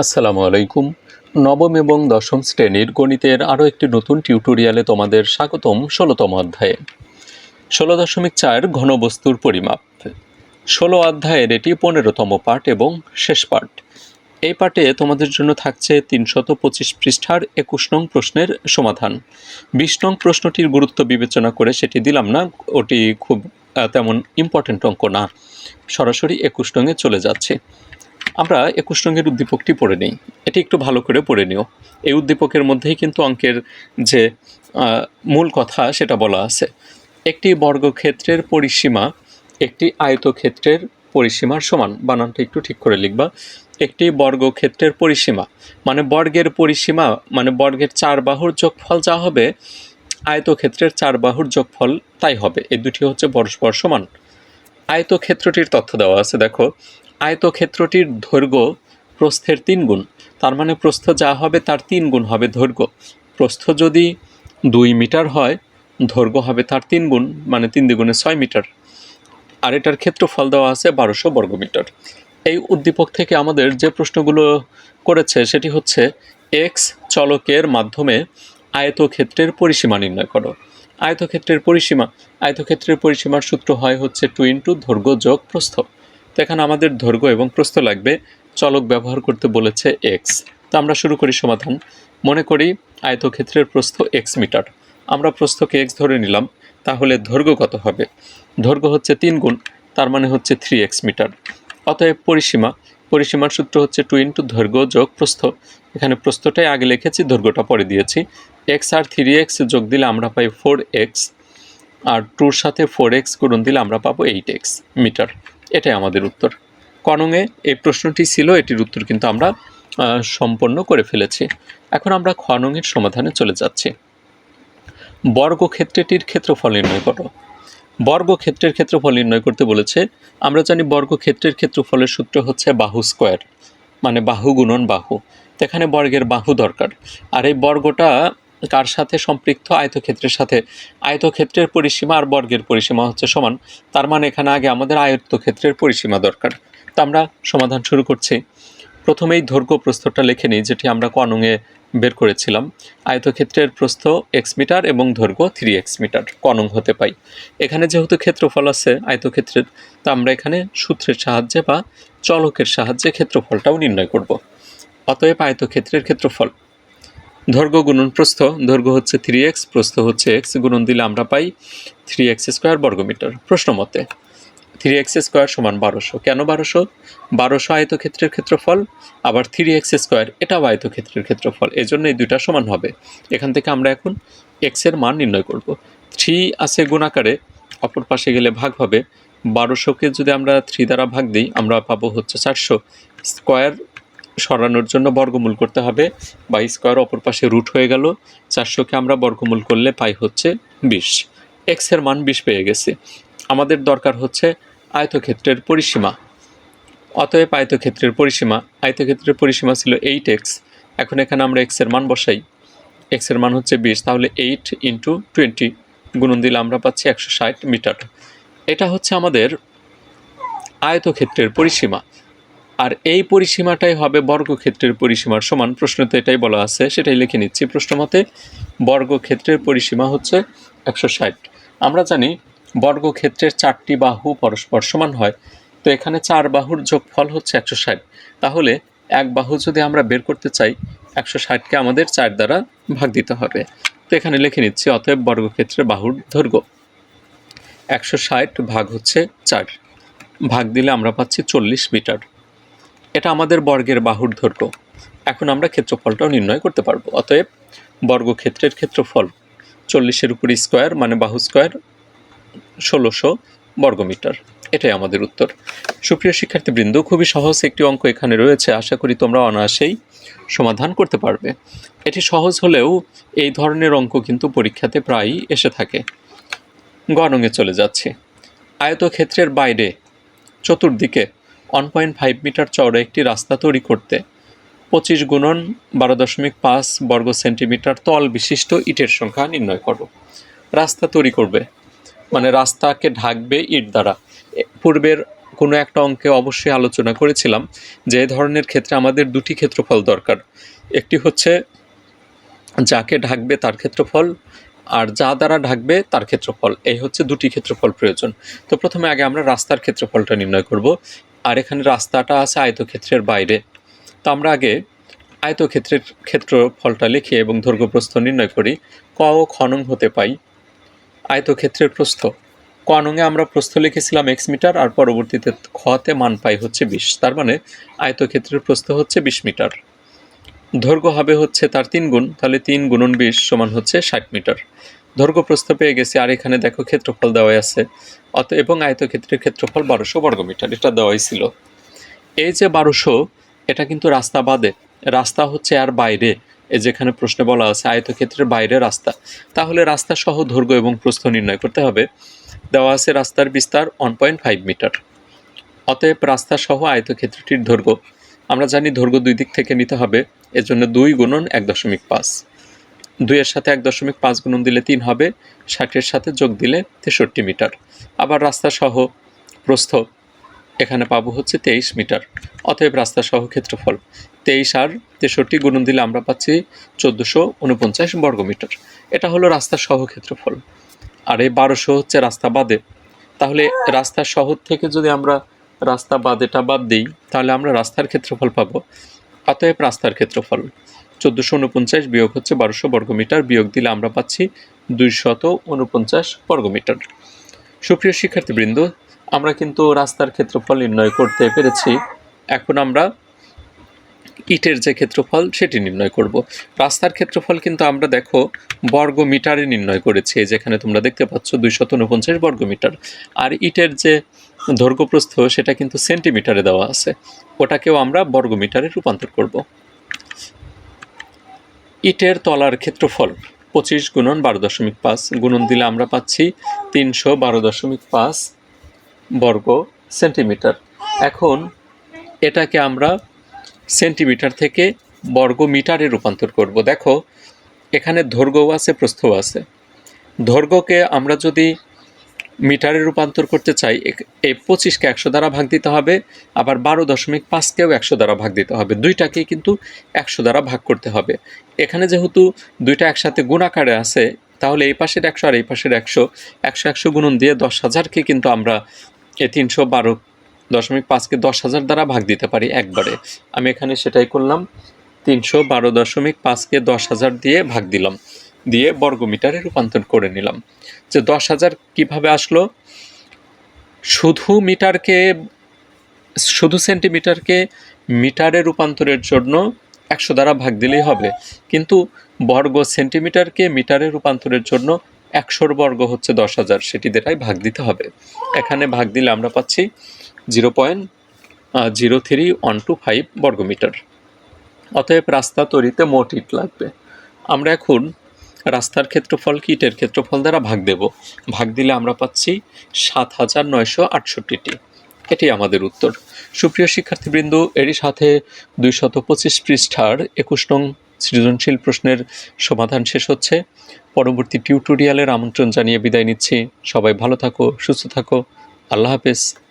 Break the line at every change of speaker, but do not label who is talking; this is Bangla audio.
আসসালামু আলাইকুম। নবম এবং দশম শ্রেণির গণিতের আরও একটি নতুন টিউটোরিয়ালে তোমাদের স্বাগতম ষোলোতম অধ্যায়ে। ষোলো দশমিক চার ঘনবস্তুর পরিমাপ। ষোলো অধ্যায়ের এটি পনেরোতম পাঠ এবং শেষ পাঠ। এই পাঠে তোমাদের জন্য থাকছে তিনশত পঁচিশ পৃষ্ঠার একুশ নং প্রশ্নের সমাধান। বিশ নং প্রশ্নটির গুরুত্ব বিবেচনা করে সেটি দিলাম না, ওটি খুব তেমন ইম্পর্ট্যান্ট অঙ্ক না। সরাসরি একুশ নংয়ে চলে যাচ্ছে। আমরা একুশ রঙের উদ্দীপকটি পড়ে নিই। এটি একটু ভালো করে পড়ে নিও। এই উদ্দীপকের মধ্যেই কিন্তু অঙ্কের যে মূল কথা সেটা বলা আছে। একটি বর্গক্ষেত্রের পরিসীমা একটি আয়তক্ষেত্রের পরিসীমার সমান। বানানটা একটু ঠিক করে লিখবা। একটি বর্গক্ষেত্রের পরিসীমা মানে বর্গের পরিসীমা মানে বর্গের চার বাহুর যোগফল যা হবে, আয়তক্ষেত্রের চার বাহুর যোগফল তাই হবে। এই দুটি হচ্ছে পরস্পর সমান। আয়তক্ষেত্রটির তথ্য দেওয়া আছে, দেখো। আয়তক্ষেত্রটির দৈর্ঘ্য প্রস্থের তিন গুণ। তার মানে প্রস্থ যা হবে তার তিন গুণ হবে দৈর্ঘ্য। প্রস্থ যদি দুই মিটার হয়, দৈর্ঘ্য হবে তার তিন গুণ মানে তিন দ্বিগুণে ছয় মিটার। আর এটার ক্ষেত্রফল দেওয়া আছে বারোশো বর্গমিটার এই উদ্দীপক থেকে আমাদের যে প্রশ্নগুলো করেছে, সেটি হচ্ছে এক্স চলকের মাধ্যমে আয়তক্ষেত্রের পরিসীমা নির্ণয় করো। আয়তক্ষেত্রের পরিসীমা, আয়তক্ষেত্রের পরিসীমার সূত্র হয় হচ্ছে টু ইন্টু দৈর্ঘ্য যোগ প্রস্থ। তো এখানে আমাদের দৈর্ঘ্য এবং প্রস্থ লাগবে, চলক ব্যবহার করতে বলেছে এক্স তো আমরা শুরু করি সমাধান। মনে করি আয়তক্ষেত্রের প্রস্থ এক্স মিটার। আমরা প্রস্থকে এক্স ধরে নিলাম, তাহলে দৈর্ঘ্য কত হবে? দৈর্ঘ্য হচ্ছে তিন গুণ, তার মানে হচ্ছে থ্রি এক্স মিটার। অতএব পরিসীমা, পরিসীমার সূত্র হচ্ছে টু ইন্টু দৈর্ঘ্য যোগ প্রস্থ। এখানে প্রস্থটাই আগে লিখেছি দৈর্ঘ্যটা পরে দিয়েছি। এক্স আর থ্রি এক্স যোগ দিলে আমরা পাই ফোর এক্স আর টুর সাথে ফোর এক্স গুণন দিলে আমরা পাবো এইট এক্স মিটার। এটাই আমাদের উত্তর। কনঙে এই প্রশ্নটি ছিল, এটির উত্তর কিন্তু আমরা সম্পন্ন করে ফেলেছি। এখন আমরা খনঙের সমাধানে চলে যাচ্ছি। বর্গক্ষেত্রটির ক্ষেত্রফল নির্ণয় করো। বর্গক্ষেত্রের ক্ষেত্রফল নির্ণয় করতে বলেছে, আমরা জানি বর্গক্ষেত্রের ক্ষেত্রফলের সূত্র হচ্ছে বাহু স্কোয়ার মানে বাহু গুণন বাহু। এখানে বর্গের বাহু দরকার। আর এই বর্গটা কার সাথে সম্পৃক্ত? আয়তক্ষেত্রের সাথে। আয়তক্ষেত্রের পরিসীমা আর বর্গের পরিসীমা হচ্ছে সমান। তার মানে এখানে আগে আমাদের আয়তক্ষেত্রের পরিসীমা দরকার। তো আমরা সমাধান শুরু করছি। প্রথমেই দৈর্ঘ্য প্রস্থটা লিখে নিই, যেটি আমরা কনঙে বের করেছিলাম। আয়তক্ষেত্রের প্রস্থ এক্স মিটার এবং দৈর্ঘ্য থ্রি এক্স মিটার কনং হতে পাই। এখানে যেহেতু ক্ষেত্রফল আছে আয়তক্ষেত্রের, তা আমরা এখানে সূত্রের সাহায্যে বা চলকের সাহায্যে ক্ষেত্রফলটাও নির্ণয় করব। অতএব আয়তক্ষেত্রের ক্ষেত্রফল দৈর্ঘ্য গুণন প্রস্থ দৈর্ঘ্য হচ্ছে থ্রি এক্স প্রস্থ হচ্ছে এক্স গুণন দিলে আমরা পাই থ্রি এক্স স্কোয়ার বর্গমিটার। প্রশ্ন মতে থ্রি এক্স স্কোয়ার সমান বারোশো। কেন বারোশো? বারোশো আয়তক্ষেত্রের ক্ষেত্রফল, আবার থ্রি এক্স স্কোয়ার এটাও আয়তক্ষেত্রের ক্ষেত্রফল। এই জন্য এই দুইটা সমান হবে। এখান থেকে আমরা এখন এক্সের মান নির্ণয় করব। থ্রি আছে গুণাকারে, অপর পাশে গেলে ভাগ হবে। বারোশোকে যদি আমরা থ্রি দ্বারা ভাগ দিই, আমরা পাবো হচ্ছে চারশো। স্কোয়ার সরানোর জন্য বর্গমূল করতে হবে। বা স্কোয়ার অপর পাশে রুট হয়ে গেল। চারশোকে আমরা বর্গমূল করলে পাই হচ্ছে বিশ। এক্সের মান বিশ পেয়ে গেছে। আমাদের দরকার হচ্ছে আয়তক্ষেত্রের পরিসীমা। অতএব আয়তক্ষেত্রের পরিসীমা। আয়তক্ষেত্রের পরিসীমা ছিল এইট এক্স এখন এখানে আমরা এক্সের মান বসাই। এক্সের মান হচ্ছে বিশ। তাহলে এইট ইন্টু টোয়েন্টি গুণন দিলে আমরা পাচ্ছি একশো ষাট মিটার। এটা হচ্ছে আমাদের আয়তক্ষেত্রের পরিসীমা। আর এই পরিসীমাটাই হবে বর্গক্ষেত্রের পরিসীমার সমান। প্রশ্নতে এটাই বলা আছে, সেটাই লিখে নিচ্ছি। প্রশ্ন মতে বর্গক্ষেত্রের পরিসীমা হচ্ছে একশো ষাট। আমরা জানি বর্গক্ষেত্রের চারটি বাহু পরস্পর সমান হয়, তো এখানে চার বাহুর যোগফল হচ্ছে একশো ষাট। তাহলে এক বাহু যদি আমরা বের করতে চাই, একশো ষাটকে আমাদের চার দ্বারা ভাগ দিতে হবে। তো এখানে লিখে নিচ্ছি, অতএব বর্গক্ষেত্রের বাহুর দৈর্ঘ্য। একশো ষাট ভাগ হচ্ছে চার। ভাগ দিলে আমরা পাচ্ছি চল্লিশ মিটার। এটা আমাদের বর্গের বাহুর দৈর্ঘ্য এখন আমরা ক্ষেত্রফলটাও নির্ণয় করতে পারব। অতএব বর্গক্ষেত্রের ক্ষেত্রফল চল্লিশের উপর স্কোয়ার মানে বাহু স্কোয়ার ষোলোশো বর্গমিটার। এটাই আমাদের উত্তর। সুপ্রিয় শিক্ষার্থীবৃন্দ, খুবই সহজ একটি অঙ্ক এখানে রয়েছে। আশা করি তোমরা অনায়াসেই সমাধান করতে পারবে। এটি সহজ হলেও এই ধরনের অঙ্ক কিন্তু পরীক্ষাতে প্রায়ই এসে থাকে। গণঙে চলে যাচ্ছে। আয়তক্ষেত্রের বাইরে চতুর্দিকে ওয়ান পয়েন্ট ফাইভ মিটার চওড়া একটি রাস্তা তৈরি করতে পঁচিশ গুণন বারো দশমিক পাঁচ বর্গ সেন্টিমিটার তল বিশিষ্ট ইটের সংখ্যা নির্ণয় করো রাস্তা তৈরি করবে। মানে রাস্তাকে ঢাকবে ইট দ্বারা। পূর্বের কোনো একটা অঙ্কে অবশ্যই আলোচনা করেছিলাম যে ধরনের ক্ষেত্রে আমাদের দুটি ক্ষেত্রফল দরকার। একটি হচ্ছে যাকে ঢাকবে তার ক্ষেত্রফল আর যা দ্বারা ঢাকবে তার ক্ষেত্রফল। এই হচ্ছে দুটি ক্ষেত্রফল প্রয়োজন। তো প্রথমে আগে আমরা রাস্তার ক্ষেত্রফলটা নির্ণয় করব। আর এখানে রাস্তাটা আছে আয়তক্ষেত্রের বাইরে। তো আমরা আগে আয়তক্ষেত্রের ক্ষেত্রফলটা লিখি এবং দৈর্ঘ্য প্রস্থ নির্ণয় করি। ক ও খনং হতে পাই আয়তক্ষেত্রের প্রস্থ। ক নঙে আমরা প্রস্থ লিখেছিলাম এক্স মিটার আর পরবর্তীতে খতে মান পাই হচ্ছে বিশ। তার মানে আয়তক্ষেত্রের প্রস্থ হচ্ছে বিশ মিটার। দৈর্ঘ্য হবে হচ্ছে তার তিন গুণ, তাহলে তিন গুণন বিশ সমান হচ্ছে ষাট মিটার। দৈর্ঘ্য প্রস্থ পেয়ে গেছি, আর এখানে দেখো ক্ষেত্রফল দেওয়াই আছে। অত, এবং আয়তক্ষেত্রের ক্ষেত্রফল বারোশো বর্গমিটার এটা দেওয়াই ছিল। এই যে বারোশো, এটা কিন্তু রাস্তা বাদে। রাস্তা হচ্ছে আর বাইরে যেখানে প্রশ্নে বলা আছে, আয়তক্ষেত্রের বাইরে রাস্তা। তাহলে রাস্তা সহ দৈর্ঘ্য এবং প্রস্থ নির্ণয় করতে হবে। দেওয়া আছে রাস্তার বিস্তার ওয়ান পয়েন্ট ফাইভ মিটার। অতএব রাস্তা সহ আয়তক্ষেত্রটির দৈর্ঘ্য আমরা জানি দৈর্ঘ্য দুই দিক থেকে নিতে হবে, এজন্য দুই গুণন এক দশমিক পাঁচ। দুইয়ের সাথে এক দশমিক পাঁচ গুণন দিলে তিন হবে, ষাটের সাথে যোগ দিলে তেষট্টি মিটার। আবার রাস্তা সহ প্রস্থ এখানে পাবো হচ্ছে তেইশ মিটার। অতএব রাস্তা সহ ক্ষেত্রফল তেইশ আর তেষট্টি গুণন দিলে আমরা পাচ্ছি চোদ্দোশো উনপঞ্চাশ বর্গমিটার এটা হলো রাস্তা সহ ক্ষেত্রফল। আর এই বারোশো হচ্ছে রাস্তা বাদে। তাহলে রাস্তা শহর থেকে যদি আমরা রাস্তা বাদ, এটা বাদ দিই, তাহলে আমরা রাস্তার ক্ষেত্রফল পাবো। অতএব রাস্তার ক্ষেত্রফল চোদ্দোশো উনপঞ্চাশ বিয়োগ হচ্ছে বারোশো বর্গমিটার, বিয়োগ দিলে আমরা পাচ্ছি দুইশত উনপঞ্চাশ বর্গমিটার। সুপ্রিয় শিক্ষার্থীবৃন্দ, আমরা কিন্তু রাস্তার ক্ষেত্রফল নির্ণয় করতে পেরেছি। এখন আমরা ইটের যে ক্ষেত্রফল, সেটি নির্ণয় করব। রাস্তার ক্ষেত্রফল কিন্তু আমরা দেখো বর্গ মিটারে নির্ণয় করেছি, যেখানে তোমরা দেখতে পাচ্ছ দুইশত উনপঞ্চাশ বর্গ মিটার আর ইটের যে দৈর্ঘ্যপ্রস্থ সেটা কিন্তু সেন্টিমিটারে দেওয়া আছে। ওটাকেও আমরা বর্গমিটারে রূপান্তর করব। ইটের তলার ক্ষেত্রফল পঁচিশ গুণন বারো দশমিক পাঁচ। গুণন দিলে আমরা পাচ্ছি তিনশো বারো দশমিক পাঁচ বর্গ সেন্টিমিটার। এখন এটাকে আমরা সেন্টিমিটার থেকে বর্গ মিটারে রূপান্তর করব। দেখো, এখানে দৈর্ঘ্যও আছে, প্রস্থও আছে। দৈর্ঘ্যকে আমরা যদি মিটারে রূপান্তর করতে চাই এই পঁচিশকে একশো দ্বারা ভাগ দিতে হবে, আবার বারো দশমিক পাঁচকেও একশো দ্বারা ভাগ দিতে হবে। দুইটাকেই কিন্তু একশো দ্বারা ভাগ করতে হবে। এখানে যেহেতু দুইটা একসাথে গুণাকারে আছে, তাহলে এই পাশের একশো আর এই পাশের একশো একশো একশো গুণন দিয়ে দশ হাজারকে কিন্তু আমরা এই তিনশো বারো দশমিক পাঁচকে দশ হাজার দ্বারা ভাগ দিতে পারি একবারে। আমি এখানে সেটাই করলাম, তিনশো বারো দশমিক পাঁচকে দশ হাজার দিয়ে ভাগ দিলাম। দিয়ে বর্গমিটারে রূপান্তর করে নিলাম। যে দশ হাজার কীভাবে আসলো? শুধু মিটারকে, শুধু সেন্টিমিটারকে মিটারে রূপান্তরের জন্য একশো দ্বারা ভাগ দিলেই হবে। কিন্তু বর্গ সেন্টিমিটারকে মিটারে রূপান্তরের জন্য একশোর বর্গ হচ্ছে দশ হাজার, সেটি দ্বারাই ভাগ দিতে হবে। এখানে ভাগ দিলে আমরা পাচ্ছি zero point zero three one two five বর্গমিটার। অতএব রাস্তা তৈরিতে মোট ইট লাগবে। আমরা এখন রাস্তার ক্ষেত্রফল কি ইটের ক্ষেত্রফল দ্বারা ভাগ দেব। ভাগ দিলে আমরা পাচ্ছি সাত হাজার নয়শো আটষট্টিটি। এটি আমাদের উত্তর। সুপ্রিয় শিক্ষার্থীবৃন্দ, এরই সাথে দুইশত পঁচিশ পৃষ্ঠার একুশ নং সৃজনশীল প্রশ্নের সমাধান শেষ হচ্ছে। পরবর্তী টিউটোরিয়ালের আমন্ত্রণ জানিয়ে বিদায় নিচ্ছি। সবাই ভালো থাকো, সুস্থ থাকো। আল্লাহ হাফেজ।